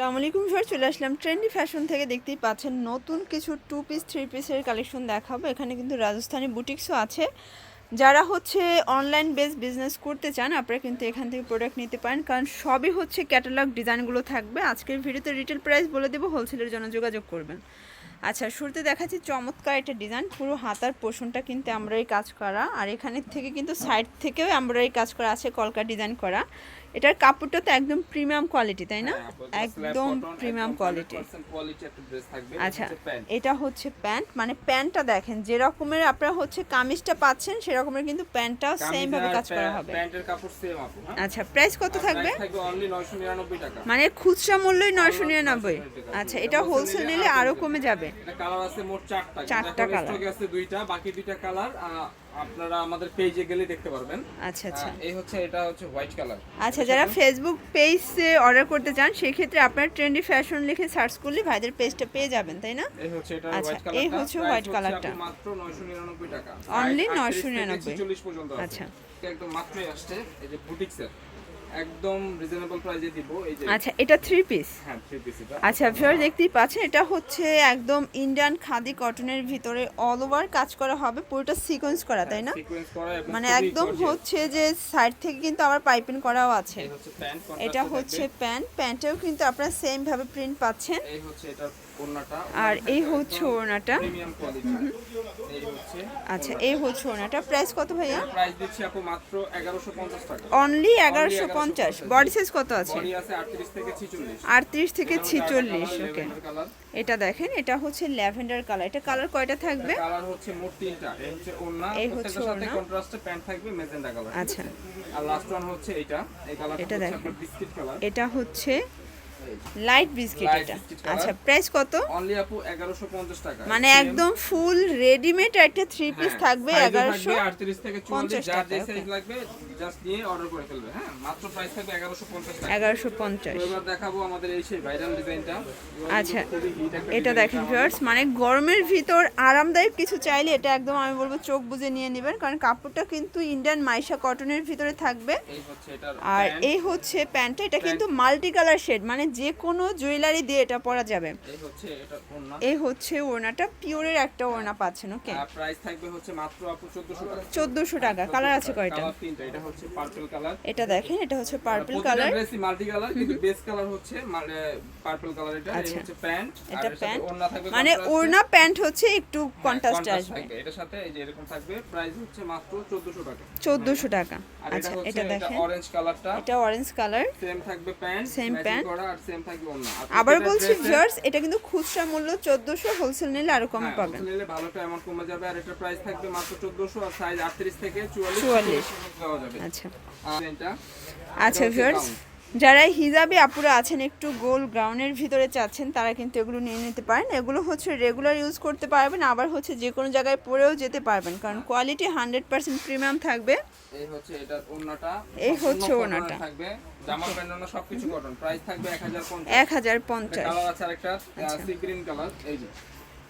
আসসালামু আলাইকুম স্যার চলে আসলাম ট্রেন্ডি ফ্যাশন থেকে। দেখতেই পাচ্ছেন নতুন কিছু টু পিস থ্রি পিসের কালেকশন দেখাবো। এখানে কিন্তু রাজস্থানি বুটিক্সও আছে। যারা হচ্ছে অনলাইন বেস বিজনেস করতে চান, আপনারা কিন্তু এখান থেকে প্রোডাক্ট নিতে পারেন। কারণ সবই হচ্ছে ক্যাটালগ ডিজাইনগুলো থাকবে। আজকের ভিডিওতে রিটেল প্রাইস বলে দেবো হোলসেলের জন্য যোগাযোগ করবেন। আচ্ছা শুরুতে দেখাচ্ছি চমৎকার একটা ডিজাইন পুরো হাতার পোষণটা কিন্তু আমরাই কাজ করা। আর এখানের থেকে কিন্তু সাইড থেকেও আমরাই কাজ করা আছে কলকা ডিজাইন করা। এটার কাপড়টা তো একদম প্রিমিয়াম কোয়ালিটি তাই না? হ্যাঁ, একদম প্রিমিয়াম কোয়ালিটি আচ্ছা এটা হচ্ছে প্যান্ট মানে প্যান্টটা দেখেন যে রকমের আপনারা হচ্ছে কামিজটা পাচ্ছেন সেরকমের কিন্তু প্যান্টটাও সেম ভাবে কাজ করা হবে। প্যান্টের কাপড় সেম আপু হ্যাঁ? আচ্ছা প্রাইস কত থাকবে? 999 টাকা। মানে খুচরা মূল্যই নয়শো নিরানব্বই। আচ্ছা এটা হোলসেল নিলে আরও কমে যাবে। কালার আছে মোট চারটা। চারটা colour। স্টকে আছে দুইটা বাকি দুইটা কালার আপনারা আমাদের পেজে গেলে দেখতে পারবেন। আচ্ছা আচ্ছা। এই হচ্ছে এটা হচ্ছে হোয়াইট কালার আচ্ছা যারা ফেসবুক পেজে অর্ডার করতে চান সেই ক্ষেত্রে আপনারা ট্রেন্ডি ফ্যাশন লিখে সার্চ করলে ভাইদের পেজটা পেয়ে যাবেন তাই না? এই হচ্ছে এটা আচ্ছা, হোয়াইট কালার এই হচ্ছে হোয়াইট কালারটা মাত্র 999 টাকা। অনলি 999 999 40 পর্যন্ত আচ্ছা। এটা একদম মাত্রই আসছে এই যে বুটিক্সের একদম রিজনেবল প্রাইসে দিব এই যে আচ্ছা এটা থ্রি পিস হ্যাঁ থ্রি পিস এটা। আচ্ছা ভিউয়ার দেখতেই পাচ্ছেন এটা হচ্ছে একদম ইন্ডিয়ান খাদি কটনের ভিতরে অল ওভার কাজ করা হবে পুরোটা সিকোয়েন্স করা তাই না? সিকোয়েন্স করা মানে একদম হচ্ছে যে সাইড থেকে কিন্তু আবার পাইপিং করাও আছে। এটা হচ্ছে প্যান্ট প্যান্টেও কিন্তু আপনারা সেম ভাবে প্রিন্ট পাচ্ছেন। এই হচ্ছে এটা আর এই হচ্ছে ওড়নাটা। আচ্ছা এই হচ্ছে ওড়নাটা। প্রাইস কত ভাইয়া? প্রাইস দিচ্ছি আপু মাত্র 1150 টাকা। অনলি এগারোশো পঞ্চাশ। বডি সাইজ কত আছে? বডি আছে 38 থেকে 46 আটত্রিশ থেকে ছিচল্লিশ ওকে এটা দেখেন এটা হচ্ছে ল্যাভেন্ডার কালার এটা কালার কয়টা থাকবে? কালার হচ্ছে মোট তিনটা। এই হচ্ছে ওন্না এই হচ্ছে সাথে ওড়না। কন্ট্রাস্টে প্যান্ট থাকবে মেজেন্ডা কালার আচ্ছা। আর লাস্ট ওয়ান হচ্ছে এটা। এই কালারটা এটা হচ্ছে দেখেন। বিস্কিট কালার এটা হচ্ছে লাইট বিস্কিট এটা। আচ্ছা প্রাইস কত? অনলি আপু 1150 টাকা। মানে একদম ফুল রেডিমেড একটা থ্রি পিস হ্যাঁ, থাকবে এগারোশো থাকবে 38 থেকে 44 পঞ্চাশ যে সাইজ লাগবে জাস্ট নিয়ে অর্ডার করে ফেলবে হ্যাঁ? মাত্র প্রাইস থাকবে 1150 টাকা। এগারোশো পঞ্চাশ। তো এবার দেখাবো আমাদের এই সেই ভাইরাল ডিজাইনটা আচ্ছা এটা দেখেন ভিউয়ার্স মানে গরমের ভিতর আরামদায়ক কিছু চাইলে এটা একদম আমি বলব চোখ বুঝে নিয়ে নেবেন কারণ কাপড়টা কিন্তু ইন্ডিয়ান মাইশা কটনের ভিতরে থাকবে। আর এই হচ্ছে প্যান্টটা এটা কিন্তু মাল্টি কালার শেড মানে যে কোনো জুয়েলারি দিয়ে এটা পরা যাবে। এই হচ্ছে এটা ওন্না এই হচ্ছে ওড়নাটা পিওরের একটা ওড়না পাচ্ছেন ওকে আর প্রাইস থাকবে হচ্ছে মাত্র আপু 1400 টাকা। চোদ্দোশো টাকা কালার আছে কয়টা? এটা হচ্ছে পার্পল কালার এটা দেখেন এটা হচ্ছে পার্পল কালার ড্রেসই মাল্টি কালার কিন্তু বেস কালার হচ্ছে পার্পল কালার এটা আচ্ছা। হচ্ছে প্যান্ট এটা প্যান্ট মানে ওড়না প্যান্ট হচ্ছে একটু হ্যাঁ, কন্ট্রাস্ট আসবে। এটার সাথে এই যে এরকম থাকবে প্রাইস হচ্ছে মাত্র 1400 টাকা। চোদ্দোশো টাকা। আচ্ছা এটা এটা এটা দেখেন। অরেঞ্জ কালারটা এটা অরেঞ্জ কালার সেম থাকবে প্যান্ট Same pant। সেম থাকবে অন্য। আবার বলছি ভিউয়ার্স এটা কিন্তু খুচরা মূল্য চোদ্দোশো হোলসেল নিলে আরও কমে হ্যাঁ, পাবেন। হোলসেল নিলে ভালো একটা অ্যামাউন্ট কমে যাবে আর এটা প্রাইস থাকবে মাত্র 1400 আর সাইজ 38 থেকে 44 44 দেওয়া যাবে। আচ্ছা। আচ্ছা ভিউয়ার্স যারা হিজাবি আপুরা আছেন একটু গোল গ্রাউন্ডের ভিতরে চাচ্ছেন তারা কিন্তু এগুলো নিয়ে নিতে পারেন। এগুলো হচ্ছে রেগুলার ইউজ করতে পারবেন আবার হচ্ছে যে কোনো জায়গায় পরেও যেতে পারবেন কারণ কোয়ালিটি হান্ড্রেড পার্সেন্ট প্রিমিয়াম থাকবে। এই হচ্ছে এটার ওন্নাটা এই হচ্ছে ওড়নাটা। থাকবে জামা প্যান্ট সবকিছু কটন প্রাইস থাকবে 1050 এক হাজার পঞ্চাশ। কালার আছে আরেকটা। সি গ্রিন কালার এই যে।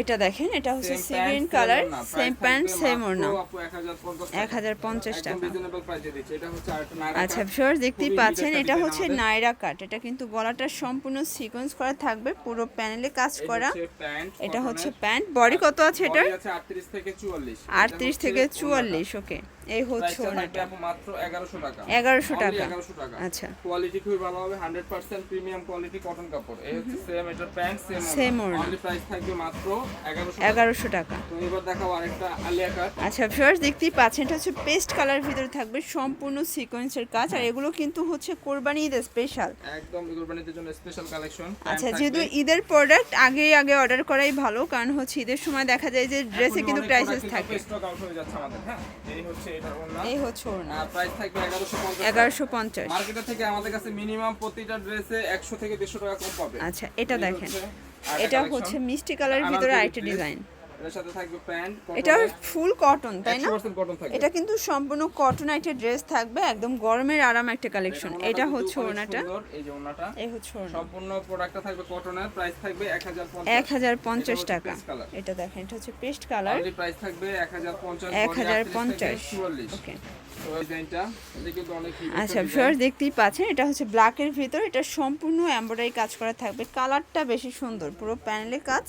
এটা দেখেন এটা হচ্ছে Same সি pant, green same colour same pant same ওড়না। 1050 এক হাজার পঞ্চাশ টাকা। আচ্ছা cut। দেখতেই পাচ্ছেন এটা হচ্ছে নাইরা কাট এটা কিন্তু গলাটা সম্পূর্ণ সিকোয়েন্স করা থাকবে পুরো প্যানেলে কাজ করা। এটা হচ্ছে প্যান্ট বডি কত আছে এটা Body 38 থেকে 44 আটত্রিশ থেকে চুয়াল্লিশ ওকে এই হচ্ছে ওনাটা। মাত্র 1100 টাকা। 1100 টাকা। 1100 টাকা। আচ্ছা। কোয়ালিটি খুবই ভালো হবে 100% প্রিমিয়াম কোয়ালিটি কটন কাপড়। এই হচ্ছে সেম এটার প্যান্ট সেম ওড়না। অনলি প্রাইস থাকবে মাত্র 1100 টাকা। এগারোশো টাকা। তো এবার দেখাও আরেকটা আলিয়া কাট আচ্ছা ভিউয়ার্স দেখতেই পাচ্ছেন এটা হচ্ছে পেস্ট কালার ভিতরে থাকবে সম্পূর্ণ সিকোয়েন্সের কাজ। আর এগুলো কিন্তু হচ্ছে কোরবানি ঈদ স্পেশাল একদম কুরবানিদের জন্য স্পেশাল কালেকশন আচ্ছা যেহেতু ঈদের প্রোডাক্ট আগে আগে অর্ডার করাই ভালো কারণ হচ্ছে ঈদের সময় দেখা যায় যে ড্রেসে কিন্তু প্রাইসেস থাকে। স্টক আউট হয়ে যাচ্ছে আমাদের হ্যাঁ? এই হচ্ছে এই হচ্ছে ওড়না। প্রাইস থাকবে 1150 এগারোশো পঞ্চাশ। মার্কেটের থেকে আমাদের কাছে মিনিমাম প্রতিটা ড্রেসে 100 থেকে 150 টাকা কম পাবে। আচ্ছা এটা দেখেন। এটা হচ্ছে মিষ্টি কালারের ভিতরে আরেকটা ডিজাইন এটা ফুল কটন তাই না? 100% কটন থাকবে। এটা কিন্তু সম্পূর্ণ কটন একটা ড্রেস থাকবে একদম গরমের আরাম একটা কালেকশন এটা হচ্ছে ওনাটা। এই যে ওড়নাটা এই হচ্ছে সম্পূর্ণ প্রোডাক্টটা থাকবে কটনের প্রাইস থাকবে 1050 এক হাজার পঞ্চাশ টাকা। এটা দেখেন এটা হচ্ছে পেস্ট কালার প্রাইস থাকবে 1050 এক হাজার পঞ্চাশ। 44 ওকে আচ্ছা ভিউয়ার্স দেখতেই পাচ্ছেন এটা হচ্ছে ব্ল্যাকের ভিতর এটা সম্পূর্ণ এমব্রয়ডারি কাজ করা থাকবে। কালারটা বেশি সুন্দর পুরো প্যানেলে কাজ।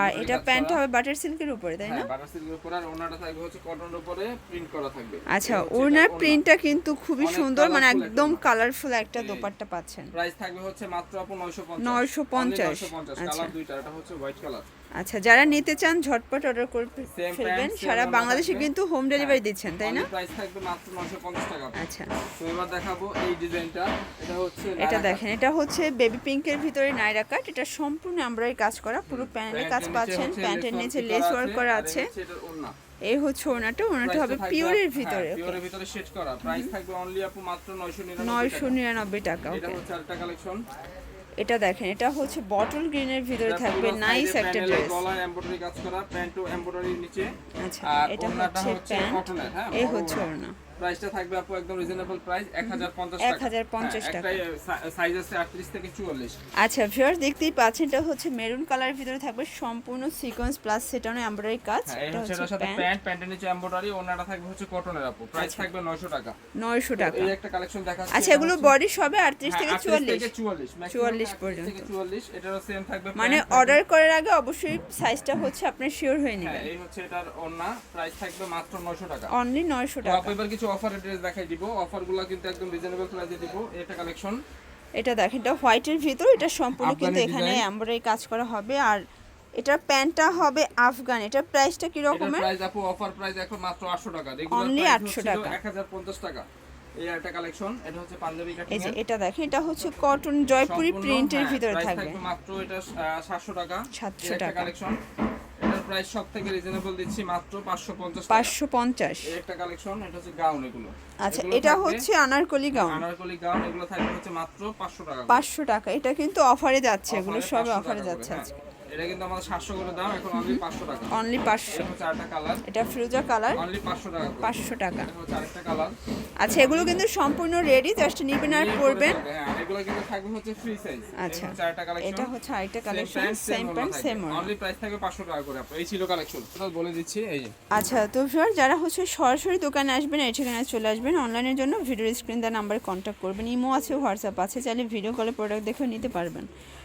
আর এটা প্যান্টটা হবে বাটার সিল্কের উপরে তাই না? হ্যাঁ বাটার সিল্কের উপর আর ওনাটা থাকবে হচ্ছে কটনের উপরে প্রিন্ট করা থাকবে। আচ্ছা ওনার প্রিন্টটা কিন্তু খুবই সুন্দর মানে একদম কালারফুল একটা দোপাট্টা পাচ্ছেন। প্রাইস থাকবে হচ্ছে মাত্র আপু 950 950 950 আচ্ছা। কালার দুইটা এটা হচ্ছে হোয়াইট কালার আচ্ছা যারা নিতে চান ঝটপট অর্ডার করে ফেলবেন। সারা বাংলাদেশে কিন্তু হোম ডেলিভারি দিচ্ছেন তাই না? প্রাইস থাকবে মাত্র 950 টাকা। আচ্ছা। তো এবার দেখাবো এই ডিজাইনটা। এটা হচ্ছে এটা দেখেন এটা হচ্ছে বেবি পিঙ্কের ভিতরে নাইরা কাট এটা সম্পূর্ণ এমব্রয়ডারি কাজ করা পুরো প্যানেলে কাজ পাচ্ছেন প্যান্টের নিচে লেস ওয়ার্ক করা আছে। এই হচ্ছে ওনাটা ওনাটা হবে প্রাইসটা থাকবে- পিওরের হ্যাঁ, ভিতরে পিওরের ভিতরে সেট করা। প্রাইস থাকবে অনলি আপু মাত্র 999 নয়শো নিরানব্বই টাকা এটা হচ্ছে আরেকটা কালেকশন এটা দেখেন এটা হচ্ছে বটল গ্রিনের ভিতরে থাকবে নাইস একটা ড্রেস গলায় এমব্রয়ডারি কাজ করা প্যান্ট টু এমব্রয়ডারি নিচে। আচ্ছা এটা হচ্ছে প্যান্ট এই হচ্ছে ওড়না। প্রাইসটা থাকবে আপু একদম রিজনেবল প্রাইস 1050 টাকা। 1050 হ্যাঁ, টাকা। একটাই সাইজ আছে 38 থেকে 44 আচ্ছা ভিউয়ার্স দেখতেই পাচ্ছেন এটা হচ্ছে মেরুন কালারের ভিতরে থাকবে সম্পূর্ণ সিকোয়েন্স প্লাস সেটানো এমব্রয়ডারি কাজ হ্যাঁ এটা হচ্ছে সাথে প্যান্ট প্যান্ট প্যান্টের নিচে এমব্রয়ডারি ওড়নাটা থাকবে হচ্ছে কটনের আপু। প্রাইস আচ্ছা। থাকবে 900 টাকা। নয়শো টাকা। এই একটা কালেকশন দেখাচ্ছি আচ্ছা এগুলো বডি সবে আটত্রিশ হ্যাঁ, থেকে 38 থেকে 44 maximum 44 পর্যন্ত। থেকে 44 এটারও সেম থাকবে মানে অর্ডার করার আগে অবশ্যই সাইজটা হচ্ছে আপনার শিওর হয়ে নেবেন। এই হচ্ছে এটার ওড়না প্রাইস থাকবে মাত্র 900 টাকা। অনলি নয়শো তো টাকা। আপু এবার কিছু অফারের ড্রেস দেখাই দিব। অফারগুলো কিন্তু একদম রিজনেবল প্রাইসে দিব। এটা কালেকশন এটা দেখেন এটা হোয়াইটের ভিতর এটা সম্পূর্ণ কিন্তু এখানে এমব্রয়ডারি কাজ করা হবে। আর এটার প্যান্টটা হবে আফগান। এটার প্রাইসটা কি রকমের? প্রাইস আপু অফার প্রাইস এখন মাত্র 800 টাকা। Only প্রাইস 800 টাকা। 1050 টাকা। এই একটা কালেকশন এটা হচ্ছে পাঞ্জাবি কাটিং এই যে এটা দেখেন এটা হচ্ছে কটন জয়পুরি প্রিন্টের ভিতরে থাকবে। মাত্র এটা আহ, 700 টাকা। 700 টাকা। কালেকশন প্রাইস সব থেকে রিজনেবল দিচ্ছি মাত্র 550 টাকা। পাঁচশো পঞ্চাশ। এই একটা কালেকশন এটা হচ্ছে গাউন এগুলো। আচ্ছা এটা হচ্ছে আনারকলি গাউন আনারকলি গাউন এগুলো থাকবে হচ্ছে মাত্র 500 টাকা করে। পাঁচশো টাকা। এটা কিন্তু অফারে যাচ্ছে এগুলো সব অফারে যাচ্ছে আজকে। হ্যাঁ। এটা কিন্তু আমাদের 700 করে দাম এখন অনলি 500 টাকা। অনলি পাঁচশো। এটা হচ্ছে কালার এটা ফিরোজা কালার অনলি 500 টাকা করে। পাঁচশো টাকা। এটা হচ্ছে কালার আচ্ছা এগুলো কিন্তু সম্পূর্ণ রেডি জাস্ট নিবেন আর পরবেন। হ্যাঁ এগুলো কিন্তু থাকবে হচ্ছে ফ্রি সাইজ আচ্ছা। আরেকটা কালেকশন এটা হচ্ছে আরেকটা collection same pant same only price থাকবে। 500 টাকা করে। এই ছিল কালেকশন বলে দিচ্ছি এই যে। আচ্ছা তো স্যার যারা হচ্ছে সরাসরি দোকানে আসবেন এই ঠিকানায় চলে আসবেন অনলাইনের জন্য ভিডিও স্ক্রিন দেওয়ার নাম্বারে কন্ট্যাক্ট করবেন। ইমো আছে হোয়াটসঅ্যাপ আছে চাইলে ভিডিও কলে প্রোডাক্ট দেখেও নিতে পারবেন।